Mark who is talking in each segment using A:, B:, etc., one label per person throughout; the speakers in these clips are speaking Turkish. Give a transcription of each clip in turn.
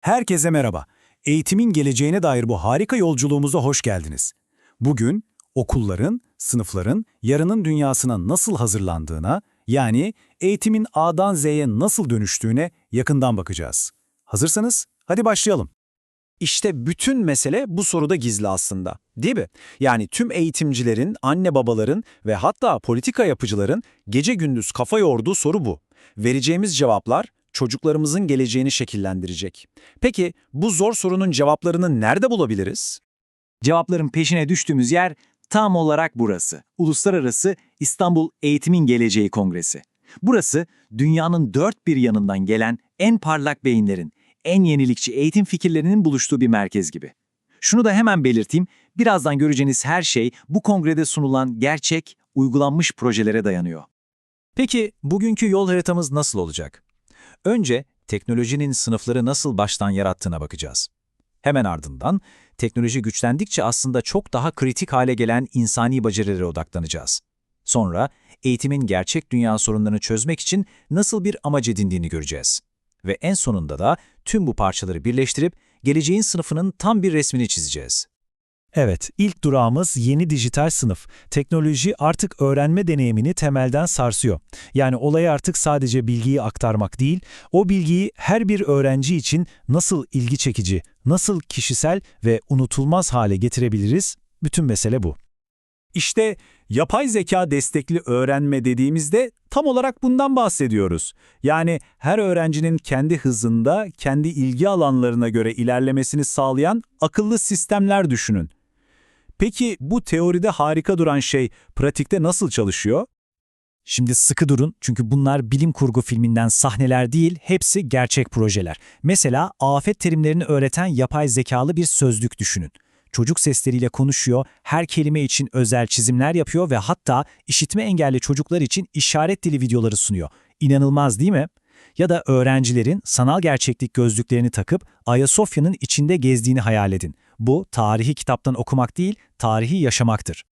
A: Herkese merhaba. Eğitimin geleceğine dair bu harika yolculuğumuza hoş geldiniz. Bugün okulların, sınıfların yarının dünyasına nasıl hazırlandığına, yani eğitimin A'dan Z'ye nasıl dönüştüğüne yakından bakacağız. Hazırsanız hadi başlayalım.
B: İşte bütün mesele bu soruda gizli aslında, değil mi? Yani tüm eğitimcilerin, anne babaların ve hatta politika yapıcıların gece gündüz kafa yorduğu soru bu. Vereceğimiz cevaplar çocuklarımızın geleceğini şekillendirecek. Peki bu zor sorunun cevaplarını nerede bulabiliriz?
C: Cevapların peşine düştüğümüz yer tam olarak burası. Uluslararası İstanbul Eğitimin Geleceği Kongresi. Burası dünyanın dört bir yanından gelen en parlak beyinlerin, en yenilikçi eğitim fikirlerinin buluştuğu bir merkez gibi. Şunu da hemen belirteyim, birazdan göreceğiniz her şey bu kongrede sunulan gerçek, uygulanmış projelere dayanıyor.
D: Peki bugünkü yol haritamız nasıl olacak? Önce teknolojinin sınıfları nasıl baştan yarattığına bakacağız. Hemen ardından teknoloji güçlendikçe aslında çok daha kritik hale gelen insani becerilere odaklanacağız. Sonra eğitimin gerçek dünya sorunlarını çözmek için nasıl bir amaç edindiğini göreceğiz. Ve en sonunda da tüm bu parçaları birleştirip geleceğin sınıfının tam bir resmini çizeceğiz.
E: Evet, ilk durağımız yeni dijital sınıf. Teknoloji artık öğrenme deneyimini temelden sarsıyor. Yani olay artık sadece bilgiyi aktarmak değil, o bilgiyi her bir öğrenci için nasıl ilgi çekici, nasıl kişisel ve unutulmaz hale getirebiliriz? Bütün mesele bu.
A: İşte yapay zeka destekli öğrenme dediğimizde tam olarak bundan bahsediyoruz. Yani her öğrencinin kendi hızında, kendi ilgi alanlarına göre ilerlemesini sağlayan akıllı sistemler düşünün. Peki bu teoride harika duran şey pratikte nasıl çalışıyor?
E: Şimdi sıkı durun çünkü bunlar bilim kurgu filminden sahneler değil, hepsi gerçek projeler. Mesela afet terimlerini öğreten yapay zekalı bir sözlük düşünün. Çocuk sesleriyle konuşuyor, her kelime için özel çizimler yapıyor ve hatta işitme engelli çocuklar için işaret dili videoları sunuyor. İnanılmaz değil mi? Ya da öğrencilerin sanal gerçeklik gözlüklerini takıp Ayasofya'nın içinde gezdiğini hayal edin. Bu tarihi kitaptan okumak değil, tarihi yaşamaktır.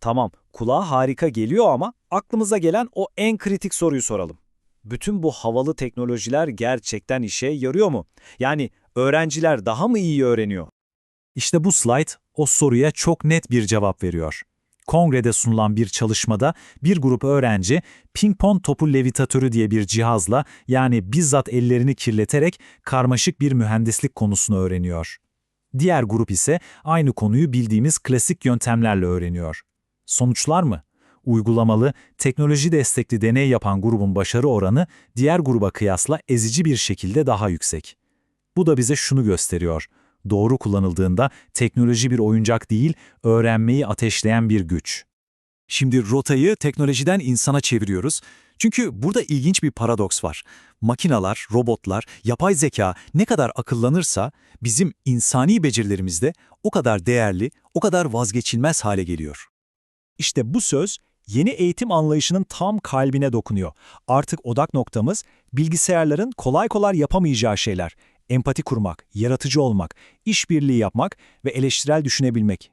B: Tamam, kulağa harika geliyor ama aklımıza gelen o en kritik soruyu soralım. Bütün bu havalı teknolojiler gerçekten işe yarıyor mu? Yani öğrenciler daha mı iyi öğreniyor?
E: İşte bu slide o soruya çok net bir cevap veriyor. Kongrede sunulan bir çalışmada bir grup öğrenci ping-pong topu levitatörü diye bir cihazla yani bizzat ellerini kirleterek karmaşık bir mühendislik konusunu öğreniyor. Diğer grup ise aynı konuyu bildiğimiz klasik yöntemlerle öğreniyor. Sonuçlar mı? Uygulamalı, teknoloji destekli deney yapan grubun başarı oranı diğer gruba kıyasla ezici bir şekilde daha yüksek. Bu da bize şunu gösteriyor. Doğru kullanıldığında teknoloji bir oyuncak değil, öğrenmeyi ateşleyen bir güç.
A: Şimdi rotayı teknolojiden insana çeviriyoruz. Çünkü burada ilginç bir paradoks var. Makinalar, robotlar, yapay zeka ne kadar akıllanırsa bizim insani becerilerimiz de o kadar değerli, o kadar vazgeçilmez hale geliyor.
E: İşte bu söz yeni eğitim anlayışının tam kalbine dokunuyor. Artık odak noktamız bilgisayarların kolay kolay yapamayacağı şeyler. Empati kurmak, yaratıcı olmak, işbirliği yapmak ve eleştirel düşünebilmek.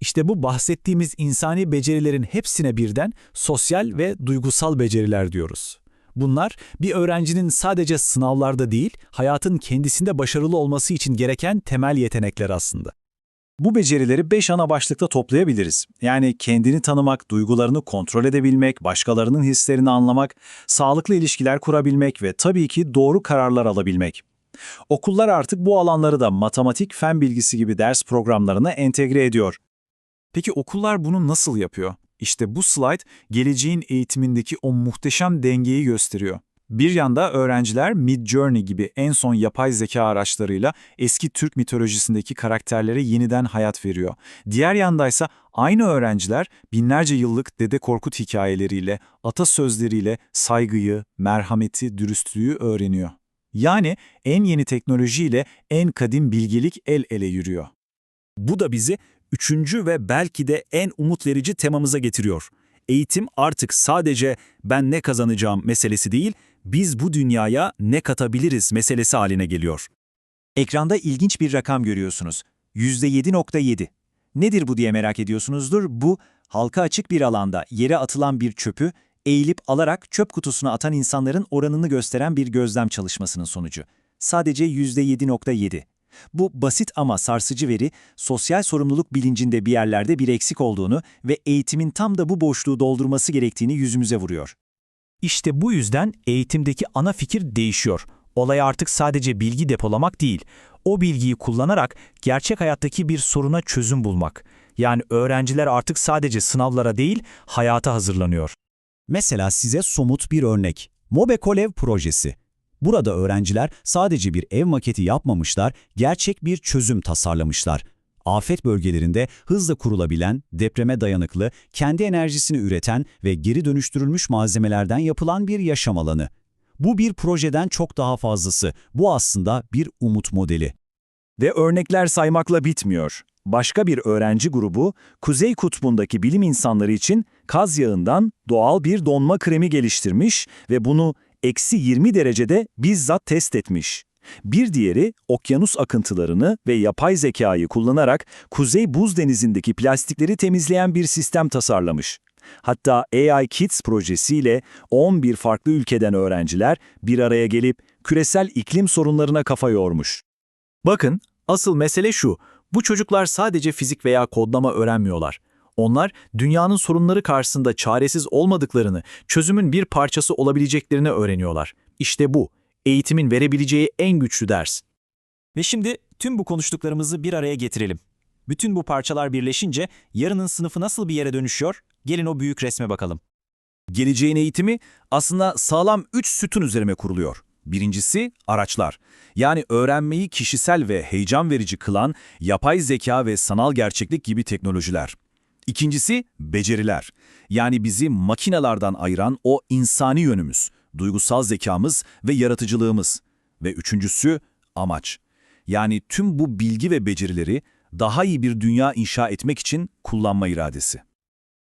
E: İşte bu bahsettiğimiz insani becerilerin hepsine birden sosyal ve duygusal beceriler diyoruz. Bunlar bir öğrencinin sadece sınavlarda değil, hayatın kendisinde başarılı olması için gereken temel yetenekler aslında.
A: Bu becerileri beş ana başlıkta toplayabiliriz. Yani kendini tanımak, duygularını kontrol edebilmek, başkalarının hislerini anlamak, sağlıklı ilişkiler kurabilmek ve tabii ki doğru kararlar alabilmek. Okullar artık bu alanları da matematik, fen bilgisi gibi ders programlarına entegre ediyor. Peki okullar bunu nasıl yapıyor? İşte bu slide geleceğin eğitimindeki o muhteşem dengeyi gösteriyor. Bir yanda öğrenciler Midjourney gibi en son yapay zeka araçlarıyla eski Türk mitolojisindeki karakterlere yeniden hayat veriyor. Diğer yandaysa aynı öğrenciler binlerce yıllık Dede Korkut hikayeleriyle, atasözleriyle saygıyı, merhameti, dürüstlüğü öğreniyor. Yani en yeni teknolojiyle en kadim bilgelik el ele yürüyor. Bu da bizi üçüncü ve belki de en umut verici temamıza getiriyor. Eğitim artık sadece ben ne kazanacağım meselesi değil, biz bu dünyaya ne katabiliriz meselesi haline geliyor.
C: Ekranda ilginç bir rakam görüyorsunuz. %7.7. Nedir bu diye merak ediyorsunuzdur. Bu, halka açık bir alanda yere atılan bir çöpü eğilip alarak çöp kutusuna atan insanların oranını gösteren bir gözlem çalışmasının sonucu.
F: sadece %7.7. Bu basit ama sarsıcı veri, sosyal sorumluluk bilincinde bir yerlerde bir eksik olduğunu ve eğitimin tam da bu boşluğu doldurması gerektiğini yüzümüze vuruyor.
E: İşte bu yüzden eğitimdeki ana fikir değişiyor. Olay artık sadece bilgi depolamak değil, o bilgiyi kullanarak gerçek hayattaki bir soruna çözüm bulmak. Yani öğrenciler artık sadece sınavlara değil, hayata hazırlanıyor.
B: Mesela size somut bir örnek. Mobekolev projesi. Burada öğrenciler sadece bir ev maketi yapmamışlar, gerçek bir çözüm tasarlamışlar. Afet bölgelerinde hızla kurulabilen, depreme dayanıklı, kendi enerjisini üreten ve geri dönüştürülmüş malzemelerden yapılan bir yaşam alanı. Bu bir projeden çok daha fazlası. Bu aslında bir umut modeli.
A: Ve örnekler saymakla bitmiyor. Başka bir öğrenci grubu, Kuzey Kutbu'ndaki bilim insanları için kaz yağından doğal bir donma kremi geliştirmiş ve bunu eksi 20 derecede bizzat test etmiş. Bir diğeri, okyanus akıntılarını ve yapay zekayı kullanarak Kuzey Buz Denizi'ndeki plastikleri temizleyen bir sistem tasarlamış. Hatta AI Kids projesiyle 11 farklı ülkeden öğrenciler bir araya gelip küresel iklim sorunlarına kafa yormuş.
D: Bakın, asıl mesele şu. Bu çocuklar sadece fizik veya kodlama öğrenmiyorlar. Onlar dünyanın sorunları karşısında çaresiz olmadıklarını, çözümün bir parçası olabileceklerini öğreniyorlar. İşte bu, eğitimin verebileceği en güçlü ders.
E: Ve şimdi tüm bu konuştuklarımızı bir araya getirelim. Bütün bu parçalar birleşince yarının sınıfı nasıl bir yere dönüşüyor? Gelin o büyük resme bakalım.
G: Geleceğin eğitimi aslında sağlam üç sütun üzerine kuruluyor. Birincisi araçlar. Yani öğrenmeyi kişisel ve heyecan verici kılan yapay zeka ve sanal gerçeklik gibi teknolojiler. İkincisi beceriler. Yani bizi makinelerden ayıran o insani yönümüz, duygusal zekamız ve yaratıcılığımız. Ve üçüncüsü amaç. Yani tüm bu bilgi ve becerileri daha iyi bir dünya inşa etmek için kullanma iradesi.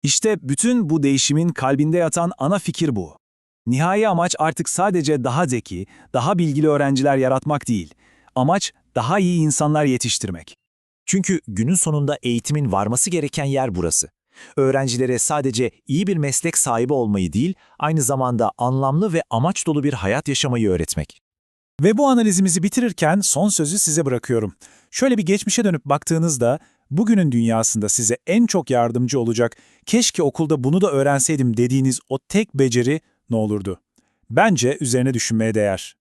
A: İşte bütün bu değişimin kalbinde yatan ana fikir bu. Nihai amaç artık sadece daha zeki, daha bilgili öğrenciler yaratmak değil. Amaç daha iyi insanlar yetiştirmek.
E: Çünkü günün sonunda eğitimin varması gereken yer burası. Öğrencilere sadece iyi bir meslek sahibi olmayı değil, aynı zamanda anlamlı ve amaç dolu bir hayat yaşamayı öğretmek.
H: Ve bu analizimizi bitirirken son sözü size bırakıyorum. Şöyle bir geçmişe dönüp baktığınızda, bugünün dünyasında size en çok yardımcı olacak, keşke okulda bunu da öğrenseydim dediğiniz o tek beceri ne olurdu? Bence üzerine düşünmeye değer.